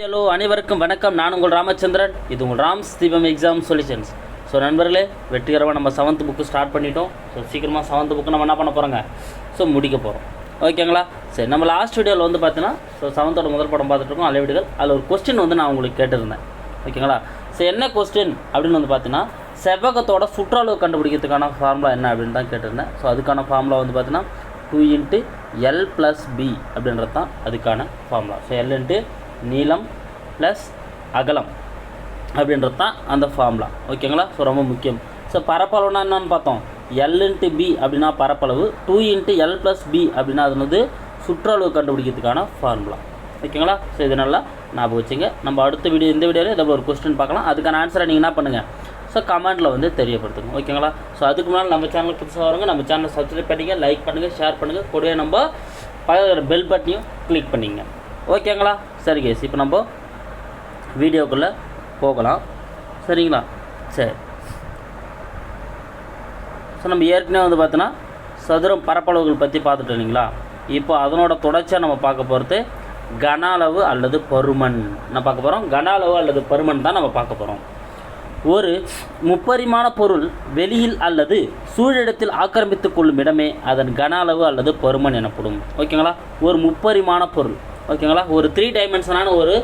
Hello அனைவருக்கும் வணக்கம். நான் உங்கள் ராமச்சந்திரன். இது உங்கள் ராம்ஸ் தீபம் எக்ஸாம் சொல்யூஷன்ஸ் ஸோ நண்பர்களே வெற்றிகரமாக நம்ம செவன்த் புக்கு ஸ்டார்ட் பண்ணிட்டோம். ஸோ சீக்கிரமாக செவன்த் புக்கு நம்ம என்ன பண்ண போகிறோங்க ஸோ முடிக்க போகிறோம் ஓகேங்களா சரி நம்ம லாஸ்ட் வீடியோவில் வந்து பார்த்தீங்கன்னா ஸோ செவன்த்தோட முதல் படம் பார்த்துட்ருக்கோம் அலை வீடுகள். அதில் ஒரு கொஸ்டின் வந்து நான் உங்களுக்கு கேட்டிருந்தேன். ஓகேங்களா ஸோ என்ன கொஸ்டின் அப்படின்னு வந்து பார்த்தீங்கன்னா செவ்வகத்தோட சுற்றளவு கண்டுபிடிக்கிறதுக்கான ஃபார்முலா என்ன அப்படின்னு தான் கேட்டிருந்தேன். ஸோ அதுக்கான ஃபார்முலா வந்து பார்த்தீங்கன்னா two into L plus B அப்படின்றது தான் அதுக்கான ஃபார்முலா ஸோ எல் இன்ட்டு நீளம் ப்ளஸ் அகலம் அப்படின்றது தான் அந்த ஃபார்முலா ஓகேங்களா ஸோ ரொம்ப முக்கியம். ஸோ பரப்பளவுனா என்னன்னு பார்த்தோம். எல் இன்ட்டு பி அப்படின்னா பரப்பளவு. Two into L plus B அப்படின்னா அது வந்து சுற்றளவு கண்டுபிடிக்கிறதுக்கான ஃபார்முலா ஓகேங்களா ஸோ இது நல்லா ஞாபகம் வச்சுங்க. நம்ம அடுத்த வீடியோ இந்த வீடியோவில் இதில் ஒரு கொஸ்டின் பார்க்கலாம். அதுக்கான ஆன்சரை நீங்கள் என்ன பண்ணுங்கள் ஸோ கமெண்ட்டில் வந்து தெரியப்படுத்துங்க. ஓகேங்களா ஸோ அதுக்கு முன்னால் நம்ம சேனல் புதுசாக வரவங்க நம்ம சேனலை சப்ஸ்கிரைப் பண்ணிங்க லைக் பண்ணுங்கள் ஷேர் பண்ணுங்கள் கூடவே நம்ம பல பெல் பட்டனையும் கிளிக் பண்ணிங்க ஓகேங்களா? சரி கேஸ் இப்போ நம்ம வீடியோக்குள்ளே போகலாம். சரிங்களா? சரி. ஸோ நம்ம ஏற்கனவே வந்து பார்த்தோன்னா சதுரம் பரப்பளவுகள் பற்றி பார்த்துட்டோம் இல்லைங்களா? இப்போ அதனோட தொடர்ச்சியாக நம்ம பார்க்க போகிறது கன அளவு அல்லது பருமன். நம்ம பார்க்க போகிறோம் கன அளவு அல்லது பருமன் தான் நம்ம பார்க்க போகிறோம் ஒரு முப்பரிமாண பொருள் வெளியில் அல்லது சூழிடத்தில் ஆக்கிரமித்துக் கொள்ளும் இடமே அதன் கன அளவு அல்லது பருமன் எனப்படும். ஓகேங்களா? ஒரு முப்பரிமாண பொருள். ஓகேங்களா? ஒரு த்ரீ டைமென்ஷனான ஒரு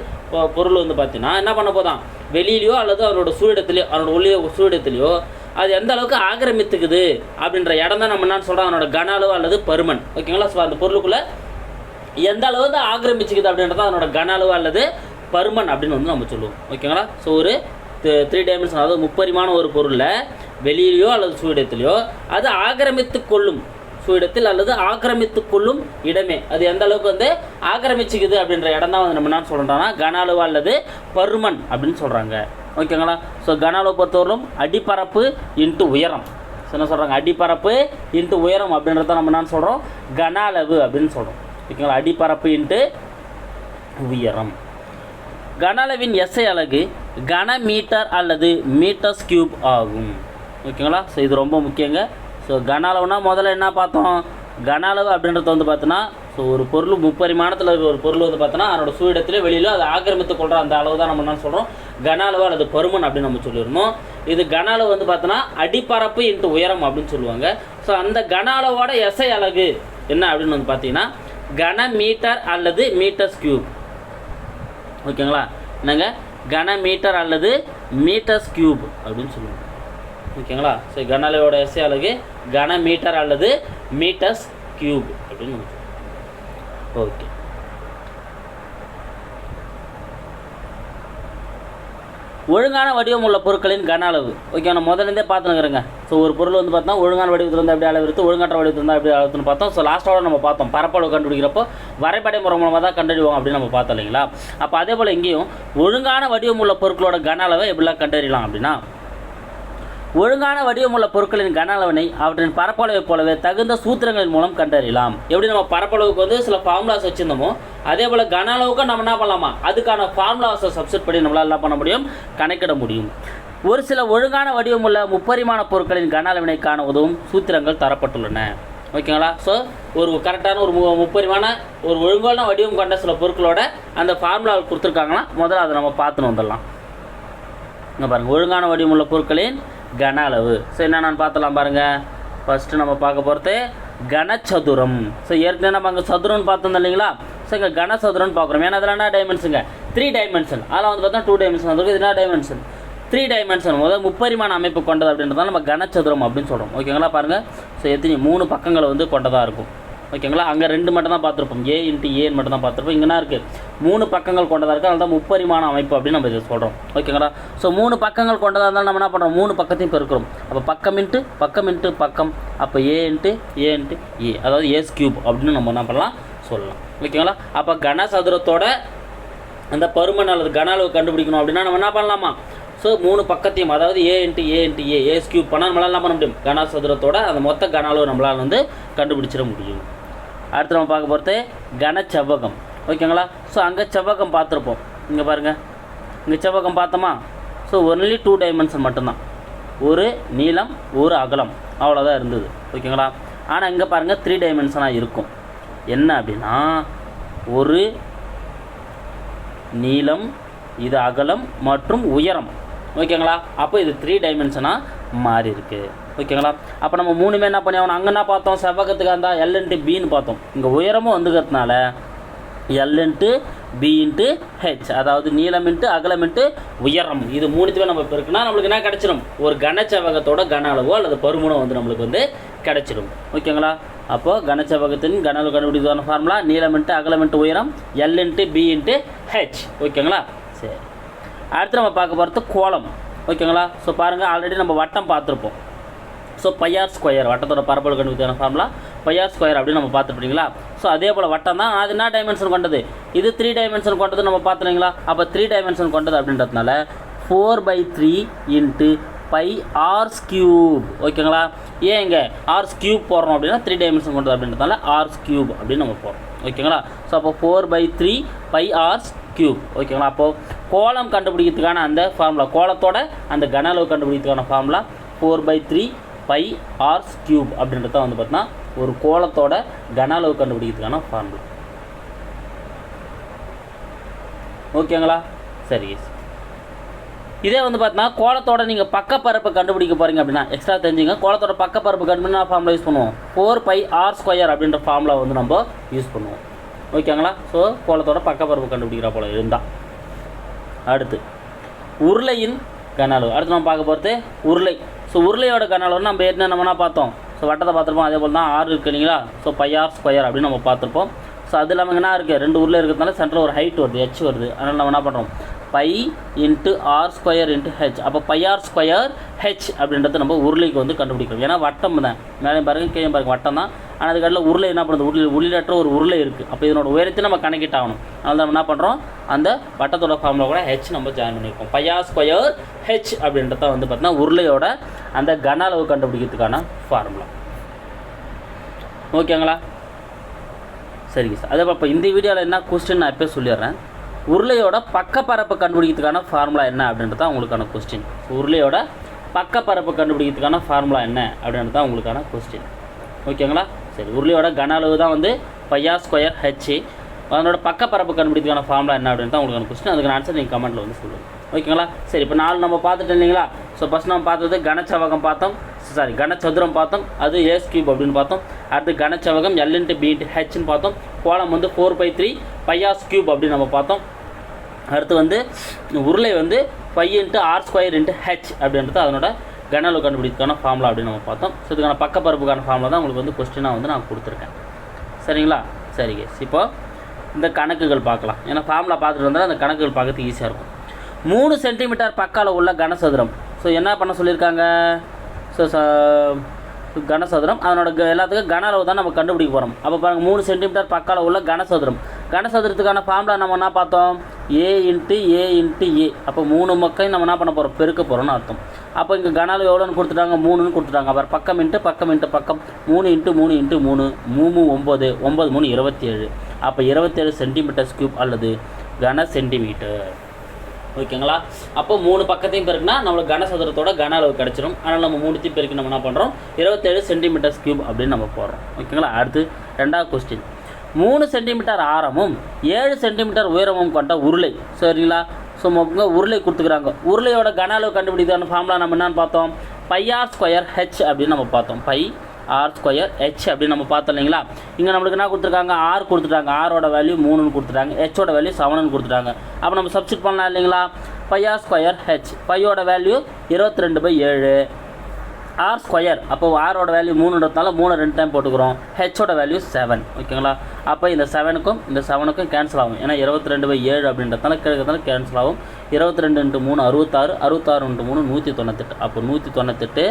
பொருள் வந்து பார்த்தீங்கன்னா என்ன பண்ண போதான்? வெளியிலையோ அல்லது அவரோட சூழிடத்துலையோ அவனோட உள்ளே சூழிடத்துலையோ அது எந்த அளவுக்கு ஆக்கிரமித்துக்குது அப்படின்ற இடம் தான் நம்ம என்ன சொல்கிறோம் அவனோட கன அளவு அல்லது பருமன். ஓகேங்களா? ஸோ அந்த பொருளுக்குள்ளே எந்த அளவு தான் ஆக்கிரமிச்சுக்குது அப்படின்றத அதனோட கன அளவு அல்லது பருமன் அப்படின்னு வந்து நம்ம சொல்லுவோம். ஓகேங்களா? ஸோ ஒரு த்ரீ டைமென்ஷன் அதாவது முப்பரிமான ஒரு பொருளில் வெளியிலையோ அல்லது சூழிடத்துலையோ அது ஆக்கிரமித்து கொள்ளும் இடத்தில் அல்லது ஆக்கிரமித்து கொள்ளும் இடமே. அது எந்த அளவுக்கு வந்து ஆக்கிரமிச்சுக்குது அப்படின்ற இடம் தான் வந்து நம்ம என்ன சொல்கிறோம்னா கன அளவு அல்லது பருமன் அப்படின்னு சொல்கிறாங்க ஓகேங்களா? ஸோ கன அளவு பொறுத்தவரையிலும் அடிப்பரப்பு இன்ட்டு உயரம். ஸோ என்ன சொல்கிறாங்க அடிப்பரப்பு இன்ட்டு உயரம் அப்படின்றத நம்ம என்ன சொல்கிறோம் கன அளவு அப்படின்னு சொல்கிறோம் ஓகேங்களா? அடிப்பரப்பு இன்ட்டு உயரம். கன அளவின் எஸ்ஐ அலகு கன மீட்டர் அல்லது மீட்டர்ஸ் கியூப் ஆகும். ஓகேங்களா? ஸோ இது ரொம்ப முக்கியங்க. ஸோ கன அளவுனா முதல்ல என்ன பார்த்தோம்? கன அளவு அப்படின்றது வந்து பார்த்தோன்னா ஸோ ஒரு பொருள் முப்பரிமாணத்தில் இருக்கிற ஒரு பொருள் வந்து பார்த்தோன்னா அதனோட சூழிடத்திலே வெளியில அதை ஆக்கிரமித்து கொள்கிற அந்த அளவு தான் நம்ம என்ன சொல்கிறோம் கன அளவு அல்லது பருமன் அப்படின்னு நம்ம சொல்லியிருந்தோம் இது கன அளவு வந்து பார்த்தோன்னா அடிப்பரப்பு இன்ட்டு உயரம் அப்படின்னு சொல்லுவாங்க. ஸோ அந்த கன அளவோட எசை அழகு என்ன அப்படின்னு வந்து பார்த்தீங்கன்னா கன மீட்டர் அல்லது மீட்டர்ஸ் கியூப் ஓகேங்களா என்னங்க? கன மீட்டர் அல்லது மீட்டர்ஸ் கியூப் அப்படின்னு சொல்லுவாங்க. ஓகேங்களா ஸோ அளவோட எஸ்ஐ அழகு கன மீட்டர் அல்லது மீட்டர்ஸ் கியூப் அப்படின்னு ஓகே. ஒழுங்கான வடிவம் உள்ள பொருட்களின் கன அளவு. ஓகே நான் முதலேருந்தே பார்த்துனுங்கிறேங்க ஸோ ஒரு பொருள் வந்து பார்த்தா ஒழுங்கான வடிவத்தில் வந்து எப்படி அளவு இருக்குது ஒழுங்காற்ற வடிவத்தில் இருந்தால் எப்படி அளவுன்னு பார்த்தோம். ஸோ லாஸ்ட்டோட நம்ம பார்த்தோம். பரப்பளவு கண்டுபிடிக்கிறப்போ வரைபடை முறை மூலமாக தான் கண்டறிவோம் அப்படின்னு நம்ம பார்த்தோம் இல்லைங்களா? அப்போ அதே போல் இங்கேயும் ஒழுங்கான வடிவம் உள்ள பொருட்களோட கன அளவை எப்படிலாம் கண்டறியலாம் அப்படின்னா ஒழுங்கான வடிவமுள்ள பொருட்களின் கன அளவினை அவற்றின் பரப்பளவை போலவே தகுந்த சூத்திரங்களின் மூலம் கண்டறியலாம். எப்படி நம்ம பரப்பளவுக்கு வந்து சில ஃபார்முலாஸ் வச்சிருந்தோமோ அதே போல் கன அளவுக்கு நம்ம என்ன பண்ணலாமா? அதுக்கான ஃபார்முலாஸை சப்செட் பண்ணி நம்மளால் என்ன பண்ண முடியும்? கணக்கிட முடியும். ஒரு சில ஒழுங்கான வடிவமுள்ள முப்பரிமாண பொருட்களின் கன அளவினை காண உதவும் சூத்திரங்கள் தரப்பட்டுள்ளன. ஓகேங்களா? ஸோ ஒரு கரெக்டான ஒரு மு- ஒரு ஒழுங்கான வடிவம் கொண்ட சில பொருட்களோட அந்த ஃபார்முலாவில் கொடுத்துருக்காங்கன்னா முதல்ல அதை நம்ம பார்த்துன்னு வந்துடலாம். இங்கே பாருங்கள் ஒழுங்கான வடிவமுள்ள பொருட்களின் கன அளவு. ஸோ என்னென்னு பார்த்தலாம் பாருங்கள் ஃபஸ்ட்டு நம்ம பார்க்க போகிறது கனச்சதுரம். ஸோ ஏற்கனவே நம்ம அங்கே சதுரம்னு பார்த்தோம் இல்லைங்களா? ஸோ இங்கே கனசதுரம்னு பார்க்குறோம். ஏன்னா அதில் என்ன டைமென்ஷனுங்க த்ரீ டைமென்ஷன் அதில் வந்து பார்த்தா டூ டைமென்ஷன் வந்துருக்கு இது என்ன டைமென்ஷன் த்ரீ டைமென்ஷன் முதல் முப்பரிமாண அமைப்பு கொண்டது அப்படின்றதால நம்ம கனச்சதுரம் அப்படின்னு சொல்கிறோம் ஓகேங்களா பாருங்கள் ஸோ எத்தனை? மூணு பக்கங்களை வந்து கொண்டதாக இருக்கும். ஓகேங்களா? அங்கே ரெண்டு மட்டும் தான் பார்த்துருப்போம். ஏ இன்ட்டு ஏன்னு மட்டும் தான் பார்த்துருப்போம். இங்கே என்ன இருக்குது மூணு பக்கங்கள் கொண்டதாக இருக்குது அதனால தான் முப்பரிமாண அமைப்பு அப்படின்னு நம்ம இதை சொல்கிறோம் ஓகேங்களா? ஸோ மூணு பக்கங்கள் கொண்டதாக இருந்தால் நம்ம என்ன பண்ணுறோம் மூணு பக்கத்தையும் பெருக்கிறோம். அப்போ பக்கம் இன்ட்டு பக்கம் இன்ட்டு பக்கம். அப்போ ஏ இன்ட்டு ஏ இன்ட்டு ஏ அதாவது ஏஸ் கியூப் அப்படின்னு நம்ம என்ன பண்ணலாம்? சொல்லலாம். ஓகேங்களா? அப்போ கனசதுரத்தோட அந்த பருமன் அல்லது கன அளவு கண்டுபிடிக்கணும் அப்படின்னா நம்ம என்ன பண்ணலாமா? ஸோ மூணு பக்கத்தையும் அதாவது A into A into A A cube பண்ணால் நம்மளால் என்ன பண்ண முடியும்? கனசதுரத்தோட அந்த மொத்த கன அளவு நம்மளால் வந்து கண்டுபிடிச்சிட முடியும். அடுத்து நம்ம பார்க்க போகிறது கனச்செவ்வகம் ஓகேங்களா? ஸோ அங்கே செவ்வகம் பார்த்துருப்போம். இங்கே பாருங்கள் இங்கே செவ்வகம் பார்த்தோமா? ஸோ ஒன்லி டூ டைமென்ஷன் மட்டும்தான். ஒரு நீளம் ஒரு அகலம். அவ்வளோதான் இருந்தது. ஓகேங்களா? ஆனால் இங்கே பாருங்கள் த்ரீ டைமென்ஷனாக இருக்கும். என்ன அப்படின்னா ஒரு நீளம் இது அகலம் மற்றும் உயரம். ஓகேங்களா? அப்போ இது த்ரீ டைமென்ஷனாக மாறி இருக்குது ஓகேங்களா? அப்போ நம்ம மூணுமே என்ன பண்ணி ஆகணும்? அங்கே என்ன பார்த்தோம்? செவ்வகத்துக்கு இருந்தால் எல் இன்ட்டு பின்னு பார்த்தோம். இங்கே உயரமும் வந்துக்கிறதுனால L into B into H அதாவது நீளம் இன்ட்டு அகலம் இன்ட்டு உயரம். இது மூணுத்துமே நம்ம இப்போ இருக்குன்னா நம்மளுக்கு என்ன கிடச்சிடும் ஒரு கனச்செவகத்தோட கன அளவோ அல்லது பருமனோ வந்து நம்மளுக்கு வந்து கிடச்சிடும் ஓகேங்களா? அப்போது கனச்செவகத்தின் கன அளவு கண்டுபிடிக்கான ஃபார்முலா நீளம் இன்ட்டு அகலம் இன்ட்டு உயரம் L into B into H ஓகேங்களா? சரி. அடுத்து நம்ம பார்க்க போகிறது கோலம் ஓகேங்களா? ஸோ பாருங்கள் ஆல்ரெடி நம்ம வட்டம் பார்த்துருப்போம். ஸோ பையார் ஸ்கொயர் வட்டத்தோட பரப்பளவு கண்டுபிடிக்கான ஃபார்முலா பையார் ஸ்கொயர் அப்படின்னு நம்ம பார்த்துருப்பீங்களா? ஸோ அதே போல் வட்டம் தான் அது என்ன டைமென்ஷன் கொண்டது? இது த்ரீ டைமென்ஷன் கொண்டது நம்ம பார்த்துருங்களா அப்போ த்ரீ டைமென்ஷன் கொண்டது அப்படின்றதுனால four by three into pi R's cube ஓகேங்களா ஏன் இங்கே ஆர்ஸ் கியூப் போடுறோம் அப்படின்னா த்ரீ டைமென்ஷன் கொண்டது அப்படின்றதுனால ஆர்ஸ் கியூப் அப்படின்னு நம்ம போடுறோம். ஓகேங்களா ஸோ அப்போ four by three pi R's cube ஓகேங்களா அப்போது கோலம் கண்டுபிடிக்கிறதுக்கான அந்த ஃபார்முலா கோலத்தோட அந்த கன அளவு கண்டுபிடிக்கிறதுக்கான formula four by three pi R's cube அப்படின்றது தான் வந்து பார்த்தீங்கன்னா ஒரு கோலத்தோட கன அளவு கண்டுபிடிக்கிறதுக்கான ஃபார்முலா ஓகேங்களா சரி. இதே வந்து பார்த்தீங்கன்னா கோலத்தோட நீங்கள் பக்கப்பரப்பு கண்டுபிடிக்க போகிறீங்க அப்படின்னா எக்ஸ்ட்ரா தெரிஞ்சுங்க. கோலத்தோட பக்கப்பரப்பு கண்டுபிடினா ஃபார்முலா யூஸ் பண்ணுவோம்? ஃபோர் பை ஆர் ஸ்கொயர் அப்படின்ற ஃபார்முலா வந்து நம்ம யூஸ் பண்ணுவோம். ஓகேங்களா ஸோ கோலத்தோட பக்கப்பரப்பு கண்டுபிடிக்கிற போல இருந்தால் அடுத்து உருளையின் கன அளவு. அடுத்து நம்ம பார்க்க போகிறது உருளை. ஸோ உருளையோட கன நம்ம ஏற்கனவே நம்மனா பார்த்தோம். ஸோ வட்டத்தை பார்த்துருப்போம். அதே போல் தான் ஆறு இருக்குது இல்லைங்களா? ஸோ பையார் ஸ்கொயர் அப்படின்னு நம்ம பார்த்துருப்போம். ஸோ அது இல்லாமல் என்ன இருக்குது ரெண்டு உருளை இருக்கிறதுனால சென்டரில் ஒரு ஹைட் வருது ஹெச் வருது. அதனால் நம்ம என்ன பண்ணுறோம் pi into R square into H அப்போ பையார் ஸ்கொயர் ஹெச் அப்படின்றது நம்ம உருளைக்கு வந்து கண்டுபிடிக்கிறோம். ஏன்னா வட்டம் தான். மேலே பாருங்க கீழே பாருங்க வட்டம் தான். ஆனால் அதுக்கடல உருளை என்ன பண்ணுறது உருளை உள்ளிலற்ற ஒரு உருளை இருக்குது அப்போ இதனோட உயரத்தை நம்ம கணக்கிட்டாகணும் அதனால நம்ம என்ன பண்ணுறோம் அந்த வட்டத்தோட ஃபார்மில் கூட ஹெச் நம்ம ஜாயின் பண்ணியிருக்கோம். பையா ஸ்கொயர் ஹெச் அப்படின்றத வந்து பார்த்தீங்கன்னா உருளையோட அந்த கன அளவு கண்டுபிடிக்கிறதுக்கான ஃபார்முலா ஓகேங்களா சரிங்க சார் அதே இப்போ இந்த வீடியோவில் என்ன கொஸ்டின் நான் எப்போ சொல்லிடுறேன். உருளையோட பக்கப்பரப்பு கண்டுபிடிக்கிறதுக்கான ஃபார்முலா என்ன அப்படின்றது தான் உங்களுக்கான கொஸ்டின் உருளையோட பக்கப்பரப்பு கண்டுபிடிக்கிறதுக்கான ஃபார்முலா என்ன அப்படின்றது தான் உங்களுக்கான கொஸ்டின் ஓகேங்களா சரி உருளையோட கன அளவு தான் வந்து பையா ஸ்கொயர் ஹெச்சு அதனோட பக்கப்பரப்பு கண்டுபிடிக்கான ஃபார்முலா என்ன அப்படின்னு தான் உங்களுக்கு கொஸ்டின் அதுக்கு ஆன்சர் நீங்கள் கமெண்ட்டில் வந்து சொல்லுங்கள் ஓகேங்களா சரி இப்போ நாலு நம்ம பார்த்துட்டு இல்லைங்களா? ஸோ ஃபஸ்ட் நம்ம பார்த்தது கனச்சவகம் பார்த்தோம். சாரி கனச்சதுரம் பார்த்தோம். அது ஏஸ் கியூப் அப்படின்னு பார்த்தோம். அடுத்து கனச்சவகம் எல் இன்ட்டு பி இன்ட்டு ஹெச்னு பார்த்தோம். கோலம் வந்து four by three bias cube அப்படின்னு நம்ம பார்த்தோம். அடுத்து வந்து உருளை வந்து five into R square into H அப்படின்றது அதனோட கன அளவு கண்டுபிடிக்கான ஃபார்முலா அப்படின்னு நம்ம பார்த்தோம். ஸோ இதுக்கான பக்கப்பரப்புக்கான ஃபார்முலா தான் உங்களுக்கு வந்து கொஸ்டினாக வந்து நான் கொடுத்துருக்கேன். சரிங்களா? சரி கேஸ் இப்போ இந்த கணக்குகள் பார்க்கலாம். ஏன்னா ஃபார்முலா பார்த்துட்டு வந்தால் அந்த கணக்குகள் பார்க்கறதுக்கு ஈஸியாக இருக்கும். மூணு சென்டிமீட்டர் பக்கால உள்ள கனசதுரம். ஸோ என்ன பண்ண சொல்லியிருக்காங்க? ஸோ கனசதுரம். அதனோட எல்லாத்துக்கும் கன அளவு தான் நம்ம கண்டுபிடிக்க போகிறோம் அப்போ பாருங்கள் மூணு சென்டிமீட்டர் பக்கால உள்ள கனசதுரம். கனசதுரத்துக்கான ஃபார்முலா நம்ம என்ன பார்த்தோம்? ஏ இன்ட்டு ஏ இன்ட்டு ஏ அப்போ மூணு மக்களையும் நம்ம என்ன பண்ண போகிறோம் பெருக்க போகிறோம்னு அர்த்தம். அப்போ இங்கே கனாலு எவ்வளோன்னு கொடுத்துட்டாங்க? மூணுன்னு கொடுத்துட்டாங்க. அப்புறம் பக்கம் இன்ட்டு பக்கம் இன்ட்டு பக்கம். மூணு இன்ட்டு மூணு இன்ட்டு மூணு. மூணு ஒம்பது ஒம்பது மூணு இருபத்தி ஏழு அப்போ இருபத்தேழு சென்டிமீட்டர் க்யூப் அல்லது கன சென்டிமீட்டர் ஓகேங்களா அப்போ மூணு பக்கத்தையும் பெருக்குனா நம்மளுக்கு கனசதுரத்தோட கன அளவு கிடச்சிரும். அதனால் நம்ம மூணுத்தையும் பெருக்கி நம்ம என்ன பண்ணுறோம் இருபத்தேழு சென்டிமீட்டர்ஸ் க்யூப் அப்படின்னு நம்ம போடுறோம். ஓகேங்களா அடுத்து ரெண்டாவது கொஸ்டின் மூணு சென்டிமீட்டர் ஆரமும் ஏழு சென்டிமீட்டர் உயரமும் கொண்ட உருளை. சரிங்களா? ஸோ மொத்தங்க உருளை கொடுத்துக்கிறாங்க. உருளையோட கன அளவு கண்டுபிடிக்கான ஃபார்முலா நம்ம என்னன்னு பார்த்தோம்? பை ஆர் ஸ்கொயர் ஹெச் அப்படின்னு நம்ம பார்த்தோம். பை ஆர் ஸ்கொயர் ஹெச் அப்படின்னு நம்ம பார்த்தோம் இல்லைங்களா? இங்கே நம்மளுக்கு என்ன கொடுத்துருக்காங்க? ஆர் கொடுத்துட்டாங்க. ஆரோட வேல்யூ மூணுன்னு கொடுத்துட்டாங்க. ஹெச்சோட வேல்யூ செவனுன்னு கொடுத்துட்டாங்க. அப்போ நம்ம சப்ஸ்டிட் பண்ணலாம் இல்லைங்களா? பை ஆர் ஸ்கொயர் ஹெச் பையோட வேல்யூ இருபத்தி ரெண்டு பை ஏழு. ஆர் ஸ்கொயர் அப்போ ஆரோட வேல்யூ மூணுன்றதுனால மூணு ரெண்டு டைம் போட்டுக்கிறோம். ஹெச்சோட வேல்யூ செவன் ஓகேங்களா அப்போ இந்த செவனுக்கும் இந்த செவனுக்கும் கேன்சல் ஆகும். ஏன்னா இருபத்தி ரெண்டு பை ஏழு அப்படின்றதுனால கிழக்கிறதுனால கேன்சல் ஆகும். இருபத்தி ரெண்டு இன்ட்டு மூணு அறுபத்தாறு அறுபத்தாறு இன்ட்டு மூணு நூற்றி தொண்ணூத்தெட்டு அப்போ நூற்றி தொண்ணூத்தெட்டு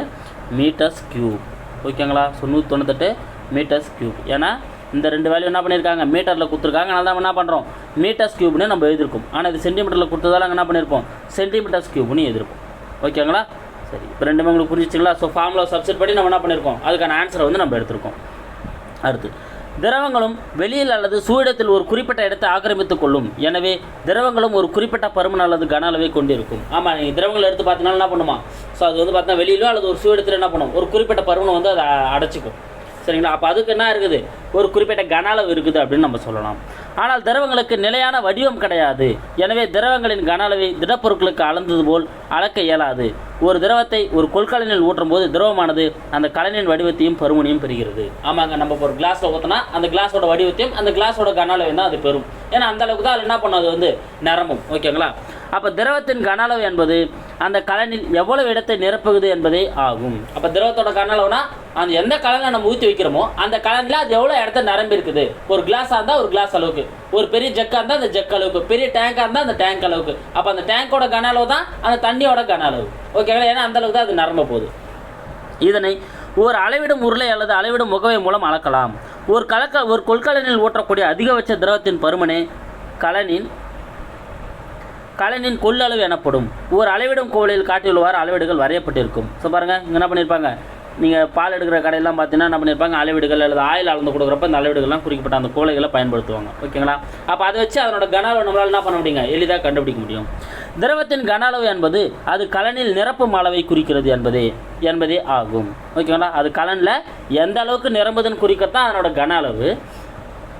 மீட்டர்ஸ் கியூப் ஓகேங்களா ஸோ நூற்றி தொண்ணூத்தெட்டு மீட்டர்ஸ் கியூப் ஏன்னா இந்த ரெண்டு வேல்யூ என்ன பண்ணியிருக்காங்க? மீட்டரில் கொடுத்துருக்காங்க. அதனால் தான் நம்ம என்ன பண்ணுறோம் மீட்டர்ஸ் கியூப்னு நம்ம எழுதியிருக்கோம். ஆனால் இது சென்டிமீட்டரில் கொடுத்ததால என்ன பண்ணியிருப்போம்? சென்டிமீட்டர்ஸ் கியூப்னு எழுதியிருப்போம். ஓகேங்களா சரி. இப்போ ரெண்டுமே உங்களுக்கு புரிஞ்சிச்சிங்களா? ஸோ ஃபார்முலா சப்செட் பண்ணி நம்ம என்ன பண்ணியிருக்கோம் அதுக்கான ஆன்சரை வந்து நம்ம எடுத்திருக்கோம். அடுத்து திரவங்களும் வெளியில் அல்லது சூழிடத்தில் ஒரு குறிப்பிட்ட இடத்தை ஆக்கிரமித்துக் கொள்ளும். எனவே திரவங்களும் ஒரு குறிப்பிட்ட பருமன் அல்லது கன அளவை கொண்டிருக்கும். ஆமாம் நீங்கள் திரவங்கள் எடுத்து பார்த்தீங்கன்னா என்ன பண்ணுமா? ஸோ அது வந்து பார்த்தீங்கன்னா வெளியிலோ அல்லது ஒரு சூழிடத்தில் என்ன பண்ணும்? ஒரு குறிப்பிட்ட பருமனை வந்து அதை அடைச்சிக்கும். சரிங்களா? அப்போ அதுக்கு என்ன இருக்குது? ஒரு குறிப்பிட்ட கன அளவு இருக்குது அப்படின்னு நம்ம சொல்லலாம். ஆனால் திரவங்களுக்கு நிலையான வடிவம் கிடையாது. எனவே திரவங்களின் கன அளவை திடப்பொருட்களுக்கு அளந்தது போல் அளக்க இயலாது. ஒரு திரவத்தை ஒரு கொள்கலனில் ஊற்றும் போது திரவமானது அந்த கலனின் வடிவத்தையும் பருமனையும் பெறுகிறது. ஆமாங்க நம்ம ஒரு கிளாஸில் ஊற்றினா அந்த கிளாஸோட வடிவத்தையும் அந்த கிளாஸோட கன அளவையும் தான் அது பெறும். ஏன்னா அந்த அளவுக்கு தான் அது என்ன பண்ணும் அது வந்து நிரம்பும். ஓகேங்களா? அப்போ திரவத்தின் கன அளவு என்பது அந்த கலனில் எவ்வளவு இடத்தை நிரப்புகிறது என்பதே ஆகும். அப்போ திரவத்தோட கன அந்த எந்த கலனில் நம்ம ஊற்றி வைக்கிறோமோ அந்த கலனில் அது எவ்வளோ இடத்த நிரம்பி இருக்குது? ஒரு கிளாஸாக இருந்தால் ஒரு கிளாஸ் அளவுக்கு. ஒரு பெரிய ஜக்காக இருந்தால் அந்த ஜக் அளவுக்கு. பெரிய டேங்காக இருந்தால் அந்த டேங்க் அளவுக்கு. அப்போ அந்த டேங்கோட கன அளவு தான் அந்த தண்ணியோட கன அளவு ஓகேங்களா ஏன்னா அந்த அளவுக்கு தான் அது நிரம்ப போகுது. இதனை ஒரு அளவிடும் உருளை அல்லது அளவிடும் முகவை மூலம் அளக்கலாம். ஒரு கலக்க ஒரு கொள்கலனில் ஊற்றக்கூடிய அதிகபட்ச திரவத்தின் பருமனே கலனின் கலனின் கொள்ளளவு எனப்படும். ஒரு அளவிடும் கோவிலில் காட்டியுள்ளவாறு அளவீடுகள் வரையப்பட்டிருக்கும். ஸோ பாருங்கள் இங்கே என்ன பண்ணியிருப்பாங்க நீங்கள் பால் எடுக்கிற கடையெல்லாம் பார்த்தீங்கன்னா என்ன பண்ணியிருப்பாங்க அளவீடுகள் அல்லது ஆயில் அளந்து கொடுக்குறப்ப இந்த அளவீடுகள்லாம் குறிக்கப்பட்ட அந்த கோலைகளை பயன்படுத்துவாங்க. ஓகேங்களா? அப்போ அதை வச்சு அதனோட கன அளவு நம்மளால் என்ன பண்ண முடியுங்க? எளிதாக கண்டுபிடிக்க முடியும். திரவத்தின் கன அளவு என்பது அது கலனில் நிரப்பும் அளவை குறிக்கிறது என்பதே என்பதே ஆகும். ஓகேங்களா? அது கலனில் எந்த அளவுக்கு நிரம்புதுன்னு குறிக்கத்தான் அதனோட கன அளவு.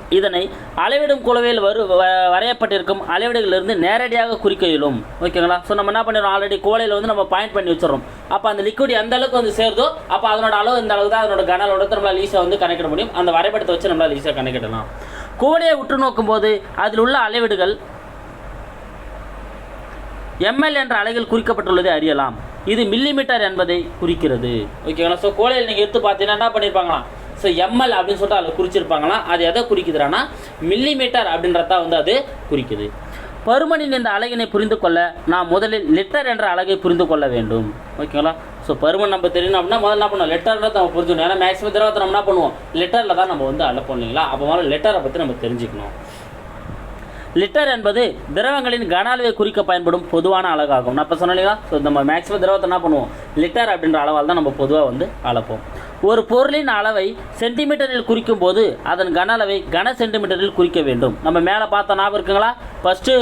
இதனை அளவிடும் குழுவையில் வரு வ- வரையப்பட்டிருக்கும் அளவீடுகளிலிருந்து நேரடியாக குறிக்க இயலும் ஓகேங்களா? ஸோ நம்ம என்ன பண்ணிடுறோம்? ஆல்ரெடி கோலையில் வந்து நம்ம பாயிண்ட் பண்ணி வச்சிடறோம். அப்போ அந்த லிக்விட் எந்த அளவுக்கு வந்து சேருதோ அப்போ அதனோட அளவு இந்த அளவு தான் அதனோட கன அளவு நம்மளால் ஈஸியாக வந்து கணக்கிட முடியும். அந்த வரைபடத்தை வச்சு நம்மளால் ஈஸியாக கணக்கிடலாம். கோடையை உற்று நோக்கும்போது அதில் உள்ள அளவீடுகள் எம்எல் என்ற அலகில் குறிக்கப்பட்டுள்ளதை அறியலாம். இது மில்லிமீட்டர் என்பதை குறிக்கிறது. ஓகேங்களா? ஸோ கோலையில் நீங்கள் எடுத்து பார்த்தீங்கன்னா என்ன பண்ணியிருப்பாங்களாம் ஸோ எம்எல் அப்படின்னு சொல்லிட்டு அதில் குறிச்சிருப்பாங்களாம். அது எதை குறிக்குதுன்னா மில்லிமீட்டர் அப்படின்றத வந்து அது குறிக்குது. பருமனின் இந்த அலகினை புரிந்து கொள்ள நான் முதலில் லிட்டர் என்ற அலகை புரிந்து கொள்ள வேண்டும். ஓகேங்களா ஸோ பருமன் நம்ம தெரியணும் அப்படின்னா முதல்ல என்ன பண்ணுவோம்? லெட்டரில் நம்ம புரிஞ்சுக்கணும். ஏன்னா மேக்ஸிமம் திரவத்தை நம்ம என்ன பண்ணுவோம்? லெட்டரில் தான் நம்ம வந்து அழைப்போம் இல்லைங்களா? அப்போ முதல்ல லெட்டரை பற்றி நம்ம தெரிஞ்சுக்கணும். லிட்டர் என்பது திரவங்களின் கன அளவை குறிக்க பயன்படும் பொதுவான அலகாகும் நான் இப்போ சொன்னேன் இல்லையா ஸோ நம்ம மேக்ஸிமம் திரவத்தை என்ன பண்ணுவோம்? லிட்டர் அப்படின்ற அளவால் தான் நம்ம பொதுவாக வந்து அளப்போம் ஒரு பொருளின் அளவை சென்டிமீட்டரில் குறிக்கும் போது அதன் கன அளவை கன சென்டிமீட்டரில் குறிக்க வேண்டும். நம்ம மேலே பார்த்த ஞாபகம் இருக்குங்களா? ஃபஸ்ட்டு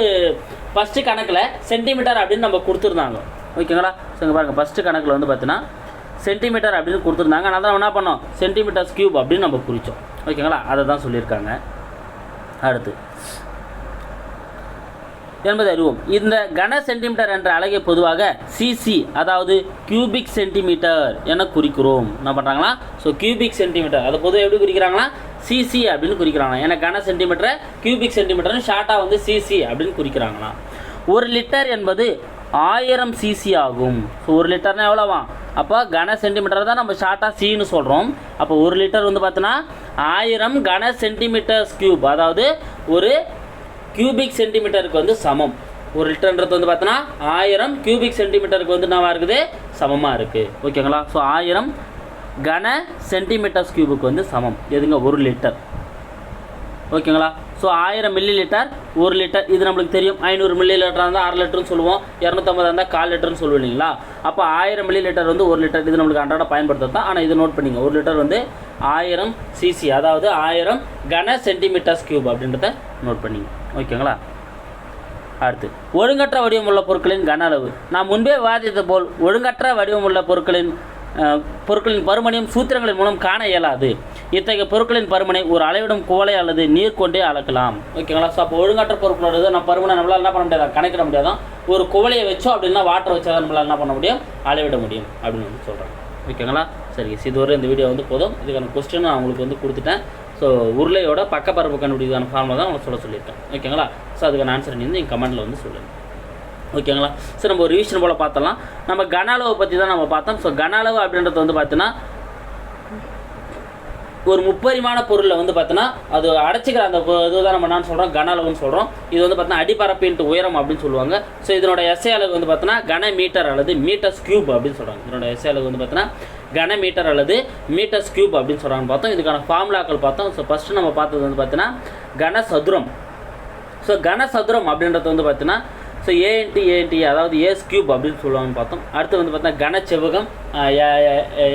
ஃபஸ்ட்டு கணக்கில் சென்டிமீட்டர் அப்படின்னு நம்ம கொடுத்துருந்தாங்க. ஓகேங்களா? ஸோ பாருங்கள் ஃபஸ்ட்டு கணக்கில் வந்து பார்த்தீங்கன்னா சென்டிமீட்டர் அப்படின்னு கொடுத்துருந்தாங்க. அதனால் நம்ம என்ன பண்ணோம்? சென்டிமீட்டர்ஸ் கியூப் அப்படின்னு நம்ம குறித்தோம் ஓகேங்களா? அதை தான் சொல்லியிருக்காங்க. அடுத்து என்பதை அறிவோம். இந்த கன சென்டிமீட்டர் என்ற அலகை பொதுவாக சிசி அதாவது கியூபிக் சென்டிமீட்டர் என குறிக்கிறோம். என்ன பண்ணுறாங்களா ஸோ கியூபிக் சென்டிமீட்டர் அதை பொதுவாக எப்படி குறிக்கிறாங்களா சிசி அப்படின்னு குறிக்கிறாங்க ஏன்னா கன சென்டிமீட்டரை கியூபிக் சென்டிமீட்டர்னு ஷார்ட்டாக வந்து சிசி அப்படின்னு குறிக்கிறாங்களாம். ஒரு லிட்டர் என்பது ஆயிரம் சிசி ஆகும். ஸோ ஒரு லிட்டர்னா எவ்வளோவா? அப்போ கன சென்டிமீட்டர் தான் நம்ம ஷார்ட்டாக சின்னு சொல்கிறோம் அப்போ ஒரு லிட்டர் வந்து பார்த்தோன்னா ஆயிரம் கன சென்டிமீட்டர்ஸ் கியூப் அதாவது ஒரு கியூபிக் சென்டிமீட்டருக்கு வந்து சமம். ஒரு லிட்டர்ன்றது வந்து பார்த்தோன்னா ஆயிரம் கியூபிக் சென்டிமீட்டருக்கு வந்து என்னவா இருக்குது? சமமாக இருக்குது ஓகேங்களா ஸோ ஆயிரம் கன சென்டிமீட்டர்ஸ் கியூபுக்கு வந்து சமம். எதுங்க? ஒரு லிட்டர். ஓகேங்களா ஸோ ஆயிரம் மில்லி லிட்டர் ஒரு லிட்டர். இது நம்மளுக்கு தெரியும். ஐநூறு மில்லி லிட்டராக இருந்தால் அரை லிட்டர்னு சொல்லுவோம். இரநூத்தம்பது இருந்தால் கால் லிட்டர்னு சொல்லுவோம் இல்லைங்களா? அப்போ ஆயிரம் மில்லி லிட்டர் வந்து ஒரு லிட்டர். இது நம்மளுக்கு அன்றாட பயன்படுத்துறது தான். ஆனால் இது நோட் பண்ணிங்க. ஒரு லிட்டர் வந்து ஆயிரம் சிசி அதாவது ஆயிரம் கன சென்டிமீட்டர்ஸ் கியூப் அப்படின்றத நோட் பண்ணிங்க. ஓகேங்களா? அடுத்து ஒழுங்கற்ற வடிவமுள்ள பொருட்களின் கன அளவு. நாம் முன்பே விவாதித்த போல் ஒழுங்கற்ற வடிவமுள்ள பொருட்களின் பொருட்களின் பருமனையும் சூத்திரங்களின் மூலம் காண இயலாது. இத்தகைய பொருட்களின் பருமனை ஒரு அளவிடும் குவளை அல்லது நீர் கொண்டே அளக்கலாம். ஓகேங்களா? ஸோ அப்போ ஒழுங்கற்ற பொருட்களோட நம்ம பருமனை நம்மளால் என்ன பண்ண முடியாது? கணக்கிட முடியாதான் ஒரு குவளையை வச்சோ அப்படின்னா வாட்டர் வச்சா நம்மளால் என்ன பண்ண முடியும்? அளவிட முடியும் அப்படின்னு சொல்கிறேன் ஓகேங்களா? சரி இதுவரை இந்த வீடியோ வந்து போதும். இதுக்கான கொஸ்டின் நான் உங்களுக்கு வந்து கொடுத்துட்டேன். ஸோ உருளையோட பக்கப்பரப்பு கண்டுபிடிக்கான ஃபார்முலா தான் உங்களுக்கு சொல்ல சொல்லியிருக்கேன். ஓகேங்களா ஸோ அதுக்கான ஆன்சர் நீங்கள் எங்கள் கமெண்ட்டில் வந்து சொல்லுங்கள் ஓகேங்களா சரி நம்ம ஒரு ரிவிஷன் போல் பார்த்தலாம் நம்ம கன அளவை பற்றி தான் நம்ம பார்த்தோம். ஸோ கன அளவு அப்படின்றது வந்து பார்த்தீங்கன்னா ஒரு முப்பரிமாண பொருளில் வந்து பார்த்தீங்கன்னா அது அடைச்சிக்கிற அந்த இதுதான் நம்ம என்ன சொல்கிறோம் கன அளவுன்னு சொல்கிறோம் இது வந்து பார்த்தீங்கன்னா அடிப்பரப்பின்ட்டு உயரம் அப்படின்னு சொல்லுவாங்க. ஸோ இதனோட எஸ்ஐ அளவு வந்து பார்த்தீங்கன்னா கன மீட்டர் அல்லது மீட்டர்ஸ் கியூப் அப்படின்னு சொல்கிறாங்க இதனோட எஸ்ஐ அளவு வந்து பார்த்தீங்கன்னா கன மீட்டர் அல்லது மீட்டர்ஸ் கியூப் அப்படின்னு சொல்கிறாங்க பார்த்தோம். இதுக்கான ஃபார்முலாக்கள் பார்த்தோம். ஸோ ஃபஸ்ட்டு நம்ம பார்த்தது வந்து பார்த்தீங்கன்னா கன சதுரம் ஸோ கனசதுரம் அப்படின்றது வந்து பார்த்தீங்கன்னா ஸோ ஏஎன்டி ஏஎன்டி அதாவது ஏஸ் கியூப் அப்படின்னு சொல்லுவாங்கன்னு பார்த்தோம். அடுத்து வந்து பார்த்தீங்கன்னா கனச்செவகம்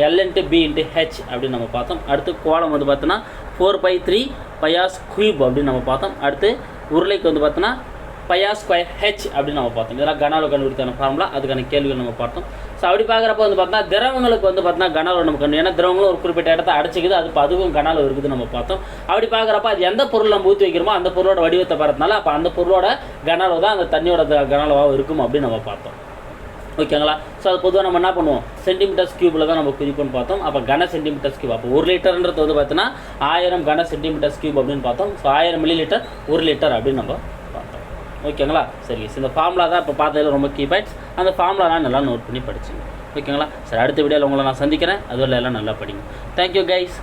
L into B into H அப்படின்னு நம்ம பார்த்தோம். அடுத்து கோலம் வந்து பார்த்தோன்னா four by three bias cube அப்படின்னு நம்ம பார்த்தோம். அடுத்து உருளைக்கு வந்து பார்த்தோன்னா பையா ஸ்கொயர் ஹெச் அப்படின்னு நம்ம பார்த்தோம். இதெல்லாம் கனாவில் கண்டுபிடித்தான ஃபார்முலா அதுக்கான கேள்விகள் நம்ம பார்த்தோம். ஸோ அப்படி பார்க்குறப்ப வந்து பார்த்தா திரவங்களுக்கு வந்து பார்த்தீங்கன்னா கனாவில் நம்ம கண்டு ஏன்னா திரவங்களும் ஒரு குறிப்பிட்ட இடத்த அடைச்சிக்குது. அது அதுவும் கனாவில் இருக்குது நம்ம பார்த்தோம். அப்படி பார்க்குறப்ப அது எந்த பொருள் நம்ம ஊற்றி வைக்கிறோமோ அந்த பொருளோட வடிவத்தை பார்க்கறதுனால அப்போ அந்த பொருளோட கனாவில் தான் அந்த தண்ணியோட கனாலவாக இருக்கும் அப்படின்னு நம்ம பார்த்தோம். ஓகேங்களா ஸோ அது பொதுவாக நம்ம என்ன பண்ணுவோம்? சென்டிமீட்டர்ஸ் கியூபில் தான் நம்ம குறிப்போம்னு பார்த்தோம். அப்போ கன சென்டிமீட்டர்ஸ் கியூப் அப்போ ஒரு லிட்டர்ன்றது வந்து பார்த்தீங்கன்னா ஆயிரம் கன சென்டிமீட்டர்ஸ் கியூப் அப்படின்னு பார்த்தோம். ஸோ ஆயிரம் மில்லி லிட்டர் ஒரு லிட்டர் அப்படின்னு நம்ம ஓகேங்களா? சரி இந்த ஃபார்முலா தான் இப்போ பார்த்ததுல ரொம்ப கீ பாயிண்ட்ஸ் அந்த ஃபார்முலா நான் நல்லா நோட் பண்ணி படிச்சுங்க. ஓகேங்களா? சரி அடுத்த வீடியோவில் உங்களை நான் சந்திக்கிறேன். அதுவரை எல்லாம் நல்லா படிங்க. Thank you guys